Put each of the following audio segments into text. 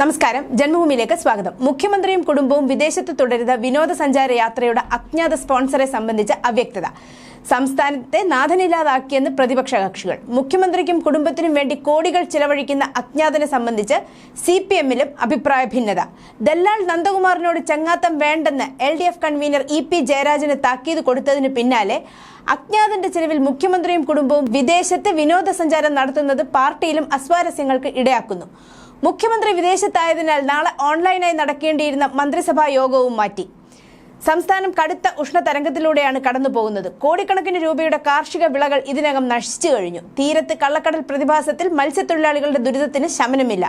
നമസ്കാരം. ജന്മഭൂമിയിലേക്ക് സ്വാഗതം. മുഖ്യമന്ത്രിയും കുടുംബവും വിദേശത്ത് തുടരുന്ന വിനോദസഞ്ചാര യാത്രയുടെ അജ്ഞാത സ്പോൺസറെ സംബന്ധിച്ച അവ്യക്തത. സംസ്ഥാനത്തെ നാഥനില്ലാതാക്കിയെന്ന് പ്രതിപക്ഷ കക്ഷികൾ. മുഖ്യമന്ത്രിക്കും കുടുംബത്തിനും വേണ്ടി കോടികൾ ചിലവഴിക്കുന്ന അജ്ഞാതനെ സംബന്ധിച്ച് സി പി എമ്മിലും അഭിപ്രായ ഭിന്നത. ദല്ലാൽ നന്ദകുമാറിനോട് ചങ്ങാത്തം വേണ്ടെന്ന് L D F convener E P ജയരാജന് താക്കീത് കൊടുത്തതിന് പിന്നാലെ അജ്ഞാതന്റെ ചെലവിൽ മുഖ്യമന്ത്രിയും കുടുംബവും വിദേശത്ത് വിനോദസഞ്ചാരം നടത്തുന്നത് പാർട്ടിയിലും അസ്വാരസ്യങ്ങൾക്ക് ഇടയാക്കുന്നു. മുഖ്യമന്ത്രി വിദേശത്തായതിനാൽ നാളെ ഓൺലൈനായി നടക്കേണ്ടിയിരുന്ന മന്ത്രിസഭാ യോഗവും മാറ്റി. സംസ്ഥാനം കടുത്ത ഉഷ്ണതരംഗത്തിലൂടെയാണ് കടന്നു പോകുന്നത് കോടിക്കണക്കിന് രൂപയുടെ കാർഷിക വിളകൾ ഇതിനകം നശിച്ചു കഴിഞ്ഞു. തീരത്ത് കള്ളക്കടൽ പ്രതിഭാസത്തിൽ മത്സ്യത്തൊഴിലാളികളുടെ ദുരിതത്തിന് ശമനമില്ല.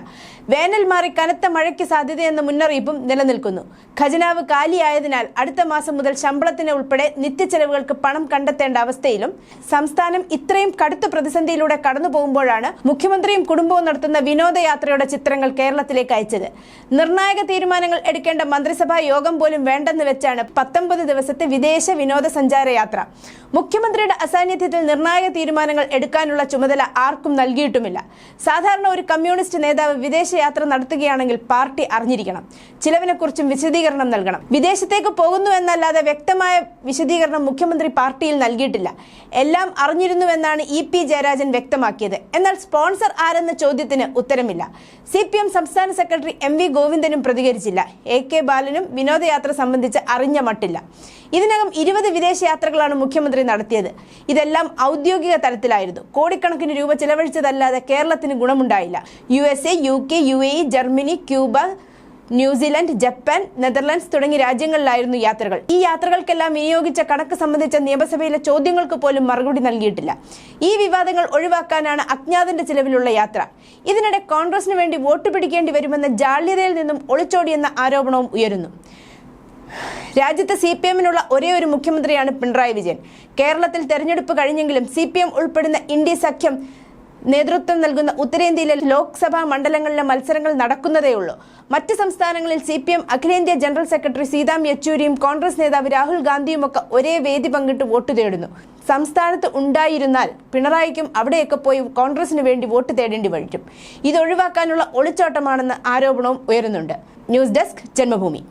വേനൽ മാറി കനത്ത മഴയ്ക്ക് സാധ്യതയെന്ന മുന്നറിയിപ്പും നിലനിൽക്കുന്നു. ഖജനാവ് കാലിയായതിനാൽ അടുത്ത മാസം മുതൽ ശമ്പളത്തിന് ഉൾപ്പെടെ നിത്യച്ചെലവുകൾക്ക് പണം കണ്ടെത്തേണ്ട അവസ്ഥയിലും സംസ്ഥാനം ഇത്രയും കടുത്ത പ്രതിസന്ധിയിലൂടെ കടന്നു പോകുമ്പോഴാണ് മുഖ്യമന്ത്രിയും കുടുംബവും നടത്തുന്ന വിനോദയാത്രയുടെ ചിത്രങ്ങൾ കേരളത്തിലേക്ക് അയച്ചത്. നിർണായക തീരുമാനങ്ങൾ എടുക്കേണ്ട മന്ത്രിസഭാ യോഗം പോലും വേണ്ടെന്ന് വെച്ചാണ് പത്തൊമ്പത് ദിവസത്തെ വിദേശ വിനോദസഞ്ചാര യാത്ര. മുഖ്യമന്ത്രിയുടെ അസാന്നിധ്യത്തിൽ നിർണായക തീരുമാനങ്ങൾ എടുക്കാനുള്ള ചുമതല ആർക്കും നൽകിയിട്ടുമില്ല. സാധാരണ ഒരു കമ്മ്യൂണിസ്റ്റ് നേതാവ് വിദേശയാത്ര നടത്തുകയാണെങ്കിൽ പാർട്ടി അറിഞ്ഞിരിക്കണം. ചിലവിനെക്കുറിച്ചും വിശദീകരണം നൽകണം. വിദേശത്തേക്ക് പോകുന്നു എന്നല്ലാതെ വ്യക്തമായ വിശദീകരണം മുഖ്യമന്ത്രി പാർട്ടിയിൽ നൽകിയിട്ടില്ല. എല്ലാം അറിഞ്ഞിരുന്നുവെന്നാണ് ഇ പി ജയരാജൻ വ്യക്തമാക്കിയത്. എന്നാൽ സ്പോൺസർ ആരെന്ന ചോദ്യത്തിന് ഉത്തരമില്ല. സി സംസ്ഥാന സെക്രട്ടറി എം വി ഗോവിന്ദനും പ്രതികരിച്ചില്ല. എ കെ ബാലനും വിനോദയാത്ര സംബന്ധിച്ച് അറിഞ്ഞ മട്ടില്ല. ഇതിനകം ഇരുപത് വിദേശയാത്രകളാണ് മുഖ്യമന്ത്രി നടത്തിയത്. ഇതെല്ലാം ഔദ്യോഗിക തലത്തിലായിരുന്നു കോടിക്കണക്കിന് രൂപ ചിലവഴിച്ചതല്ലാതെ കേരളത്തിന് ഗുണമുണ്ടായില്ല. U S A U K U A Germany Cuba New Zealand Japan Netherlands തുടങ്ങിയ രാജ്യങ്ങളിലായിരുന്നു യാത്രകൾ. ഈ യാത്രകൾക്കെല്ലാം വിനിയോഗിച്ച കണക്ക് സംബന്ധിച്ച നിയമസഭയിലെ ചോദ്യങ്ങൾക്ക് പോലും മറുപടി നൽകിയിട്ടില്ല. ഈ വിവാദങ്ങൾ ഒഴിവാക്കാനാണ് അജ്ഞാതന്റെ ചിലവിലുള്ള യാത്ര. ഇതിനിടെ കോൺഗ്രസിന് വേണ്ടി വോട്ട് പിടിക്കേണ്ടി വരുമെന്ന ജാള്യതയിൽ നിന്നും ഒളിച്ചോടിയെന്ന ആരോപണവും ഉയരുന്നു. രാജ്യത്ത് സി പി എമ്മിനുള്ള ഒരേ ഒരു മുഖ്യമന്ത്രിയാണ് പിണറായി വിജയൻ. കേരളത്തിൽ തെരഞ്ഞെടുപ്പ് കഴിഞ്ഞെങ്കിലും സി പി എം ഉൾപ്പെടുന്ന ഇന്ത്യ സഖ്യം നേതൃത്വം നൽകുന്ന ഉത്തരേന്ത്യയിലെ ലോക്സഭാ മണ്ഡലങ്ങളിലെ മത്സരങ്ങൾ നടക്കുന്നതേയുള്ളൂ മറ്റ് സംസ്ഥാനങ്ങളിൽ സി പി എം അഖിലേന്ത്യാ ജനറൽ സെക്രട്ടറി സീതാം യെച്ചൂരിയും കോൺഗ്രസ് നേതാവ് രാഹുൽ ഗാന്ധിയുമൊക്കെ ഒരേ വേദി പങ്കിട്ട് വോട്ട് തേടുന്നു. സംസ്ഥാനത്ത് ഉണ്ടായിരുന്നാൽ പിണറായിക്കും അവിടെയൊക്കെ പോയി കോൺഗ്രസിന് വേണ്ടി വോട്ട് തേടേണ്ടി വഴിക്കും. ഇത് ഒഴിവാക്കാനുള്ള ഒളിച്ചോട്ടമാണെന്ന് ആരോപണവും ഉയരുന്നുണ്ട്. News desk Janmabhumi.